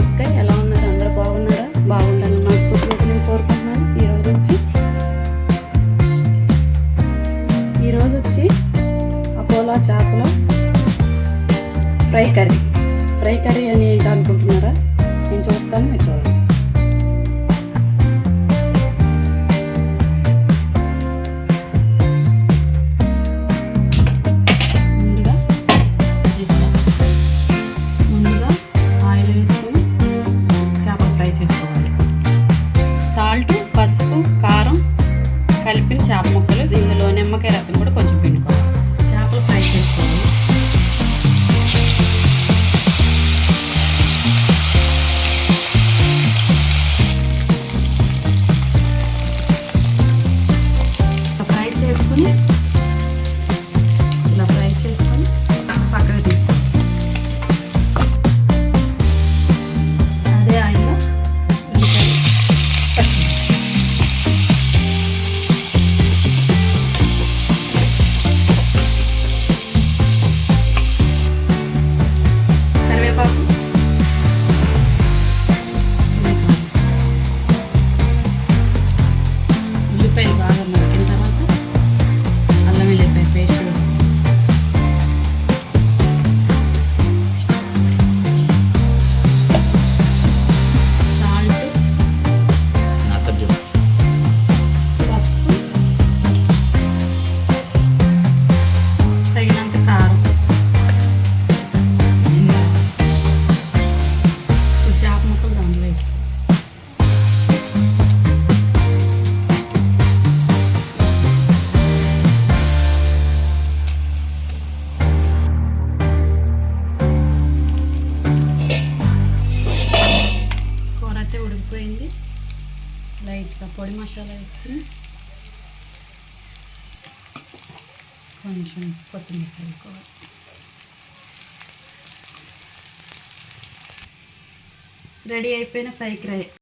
నమస్తే ఎలా ఉన్నారు? అందరూ బాగున్నారా? బాగుండాలని మనస్ఫూర్తిగా నేను కోరుకుంటున్నాను. ఈరోజు వచ్చి ఈరోజు వచ్చి అపోలా చేపల ఫ్రై కర్రీ. ఫ్రై కర్రీ అని ఏంటనుకుంటున్నారా? నేను చూస్తాను మీరు చూడండి. కలిపిన చేప ముక్కలు. దీనిలో నిమ్మకాయ రసం అయితే ఉడికిపోయింది. లైట్గా పొడి మసాలా వేసుకుని కొంచెం కొత్తిమీర వేసుకోవాలి. రెడీ అయిపోయిన ఫ్రై రై